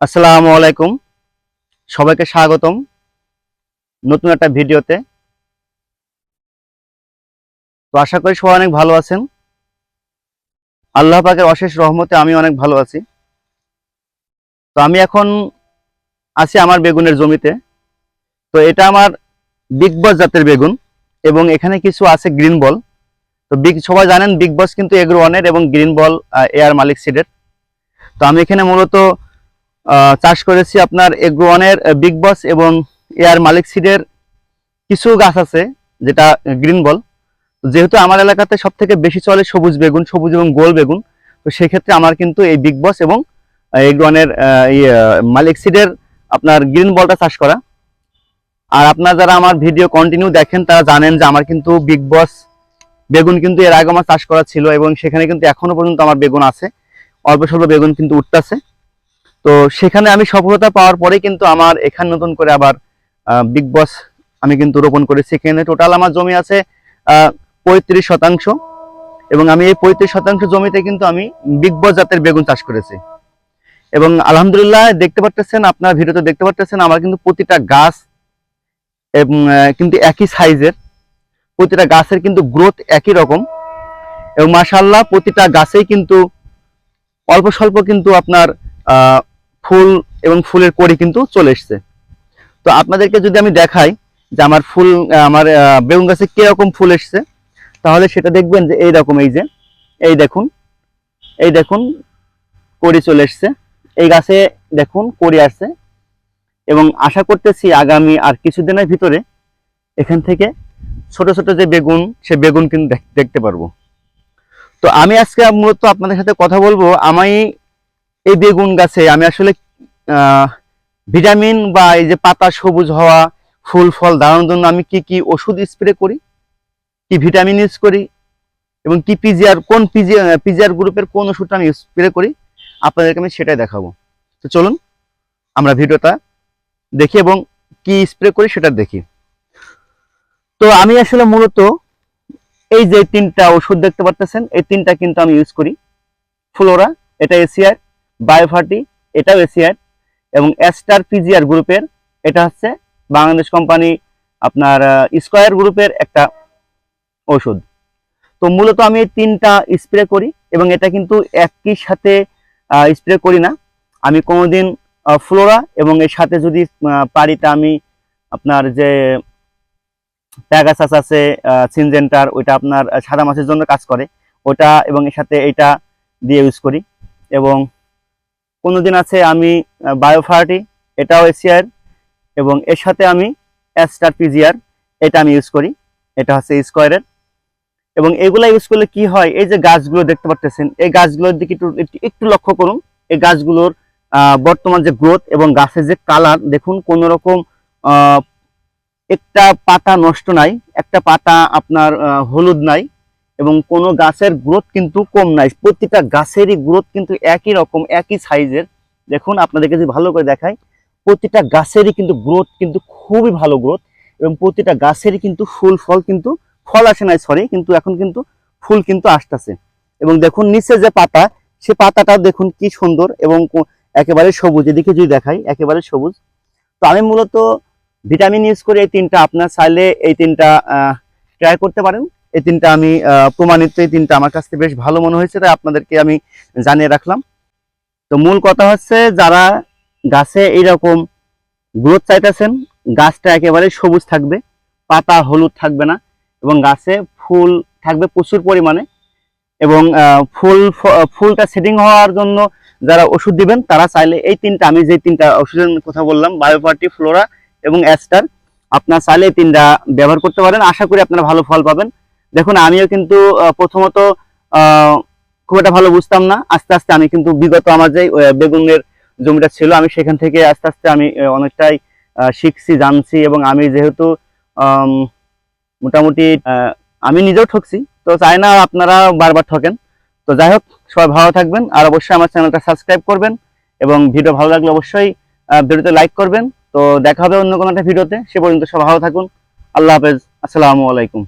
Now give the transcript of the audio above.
আসসালামু আলাইকুম। সবাইকে স্বাগতম নতুন একটা ভিডিওতে। তো আশা করি সবাই অনেক ভালো আছেন। আল্লাহ পাকের অশেষ রহমতে আমি অনেক ভালো আছি। তো আমি এখন আছি আমার বেগুনের জমিতে। তো এটা আমার বিগ বস জাতের বেগুন এবং এখানে কিছু আছে গ্রিন বল তো বিগ সবাই জানেন বিগ বস কিন্তু এগ্রো ওয়ানের এবং গ্রিন বল এয়ার মালিক সিডের তো আমি এখানে মূলত চাষ করেছি আপনার এগ্রোয়ানের বিগ বস এবং এয়ার মালিক সিডের কিছু গাছ আছে, যেটা গ্রিন বল যেহেতু আমার এলাকাতে সব থেকে বেশি চলে সবুজ বেগুন, সবুজ এবং গোল বেগুন, তো সেক্ষেত্রে আমার কিন্তু এই বিগ বস এবং এগ্রোয়ানের মালিক সিডের আপনার গ্রিন বলটা চাষ করা। আর আপনারা যারা আমার ভিডিও কন্টিনিউ দেখেন, তারা জানেন যে আমার কিন্তু বিগ বস বেগুন কিন্তু এর আগে আমার চাষ করা ছিল এবং সেখানে কিন্তু এখনও পর্যন্ত আমার বেগুন আছে। অল্প স্বল্প বেগুন কিন্তু উঠতেছে। তো সেখানে আমি সফলতা পাওয়ার পরে কিন্তু আমার এখানে নতুন করে আবার বিগ বস আমি কিন্তু রোপণ করেছি। এখানে টোটাল আমার জমি আছে পঁয়ত্রিশ শতাংশ। এবং আমি এই পঁয়ত্রিশ শতাংশ জমিতে কিন্তু আমি বিগ বস জাতের বেগুন চাষ করেছি। এবং আলহামদুলিল্লাহ দেখতে পারতেছেন, আপনার ভিডিওতে দেখতে পারতেছেন, আমার কিন্তু প্রতিটা গাছ, এবং কিন্তু একই সাইজের প্রতিটা গাছের কিন্তু গ্রোথ একই রকম। এবং মাশাল্লাহ প্রতিটা গাছেই কিন্তু অল্প স্বল্প কিন্তু আপনার ফুল এবং ফুলের কড়ি কিন্তু চলে এসছে। তো আপনাদেরকে যদি আমি দেখাই যে আমার ফুল, আমার বেগুন গাছে কীরকম ফুল এসছে, তাহলে সেটা দেখবেন যে এই রকম এই যে, এই দেখুন এই দেখুন, কড়ি চলে এসছে। এই গাছে দেখুন, কড়ি আসছে এবং আশা করতেছি আগামী আর কিছুদিনের ভিতরে এখান থেকে ছোট ছোট যে বেগুন, সে বেগুন কিন্তু দেখ- দেখতে পারব। তো আমি আজকে মূলত আপনাদের সাথে কথা বলব, আমি এই বেগুন গাছে আমি আসলে ভিটামিন বা এই যে পাতা সবুজ হওয়া, ফুল, ফল দাঁড়ানোর জন্য আমি কি কি ওষুধ স্প্রে করি? কি ভিটামিন ইউজ করি? এবং কি পিজিআর কোন পিজিআর পিজিআর গ্রুপের কোন ওষুধটা আমি স্প্রে করি? আপনাদেরকে আমি সেটাই দেখাবো। তো চলুন, আমরা ভিডিওটা দেখি এবং কি স্প্রে করি সেটা দেখি। তো আমি আসলে মূলত এই যে তিনটা ওষুধ দেখতে পারতেছেন, এই তিনটা কিন্তু আমি ইউজ করি। ফ্লোরা এটা এসিআর বায়োফার্টি, এটাও এসিআর এবং এস্টার পিজিআর গ্রুপের, এটা হচ্ছে বাংলাদেশ কোম্পানি আপনার স্কোয়ার গ্রুপের একটা ওষুধ তো মূলত আমি এই তিনটা স্প্রে করি, এবং এটা কিন্তু একই সাথে স্প্রে করি না। আমি কোনোদিন ফ্লোরা, এবং এর সাথে যদি পারি তা আমি আপনার যে প্যাগাসাস আছে সিনজেন্টার, ওইটা আপনার সাদা মাছের জন্য কাজ করে। ওটা এবং এর সাথে এটা দিয়ে ইউজ করি, এবং কোনোদিন আছে আমি বায়োফার্টি এটাও এশিয়ার এবং এর সাথে আমি অ্যাস্টার পিজিআর এটা আমি ইউজ করি, এটা হচ্ছে স্কোয়ারের এবং এগুলা ইউজ করলে কি হয়, এই যে গাছগুলো দেখতে পাচ্ছেন এই গাছগুলোর দিকে একটু, একটু- লক্ষ্য করুন, এই গাছগুলোর বর্তমান যে গ্রোথ এবং গাছের যে কালার দেখুন কোন রকম একটা পাতা নষ্ট নাই, একটা পাতা আপনার হলুদ নাই এবং কোনো গাছের গ্রোথ কিন্তু কম নাই। প্রতিটা গাছেরই গ্রোথ কিন্তু একই রকম, একই সাইজের দেখুন, আপনাদেরকে যদি ভালো করে দেখাই, প্রতিটা গাছেরই কিন্তু গ্রোথ কিন্তু খুবই ভালো গ্রোথ এবং প্রতিটা গাছেরই কিন্তু ফুল ফল কিন্তু ফল আসে নাই সরি কিন্তু এখন কিন্তু ফুল কিন্তু আসতেছে। এবং দেখুন, নিচে যে পাতা, সে পাতাটা দেখুন কি সুন্দর এবং একেবারে সবুজ। এদিকে যদি দেখাই, একেবারে সবুজ। তো আমি মূলত ভিটামিন ইউজ করে এই তিনটা, আপনার চাইলে এই তিনটা ট্রাই করতে পারেন। এই তিনটা আমি প্রমাণিত এই তিনটা আমার কাছ বেশ ভালো মনে হয়েছে, তাই আপনাদেরকে আমি জানিয়ে রাখলাম। তো মূল কথা হচ্ছে যারা গাছে এইরকম গ্রোথ চাইতেছেন, গাছটা একেবারে সবুজ থাকবে, পাতা হলুদ থাকবে না, এবং গাছে ফুল থাকবে প্রচুর পরিমাণে, এবং ফুল ফুলটা সেটিং হওয়ার জন্য যারা ওষুধ দিবেন, তারা চাইলে এই তিনটা, আমি যে তিনটা ওষুধের কথা বললাম বায়োপার্টি ফ্লোরা এবং অ্যাস্টার আপনার চাইলে এই তিনটা ব্যবহার করতে পারেন। আশা করি আপনারা ভালো ফল পাবেন। দেখুন, আমিও কিন্তু প্রথমত খুব একটা ভালো বুঝতাম না। আস্তে আস্তে আমি কিন্তু বিগত আমার যে বেগুনের জমিটা ছিল, আমি সেখান থেকে আস্তে আস্তে আমি অনেকটাই শিখছি, জানছি এবং আমি যেহেতু মোটামুটি আমি নিজেও ঠকছি। তো চাই না আপনারা বারবার ঠকেন। তো যাই হোক, সবাই ভালো থাকবেন আর অবশ্যই আমার চ্যানেলটা সাবস্ক্রাইব করবেন এবং ভিডিও ভালো লাগলে অবশ্যই ভিডিওতে লাইক করবেন। তো দেখা হবে অন্য কোনো একটা ভিডিওতে। সে পর্যন্ত সব ভালো থাকুন। আল্লাহ হাফেজ। আসসালামু আলাইকুম।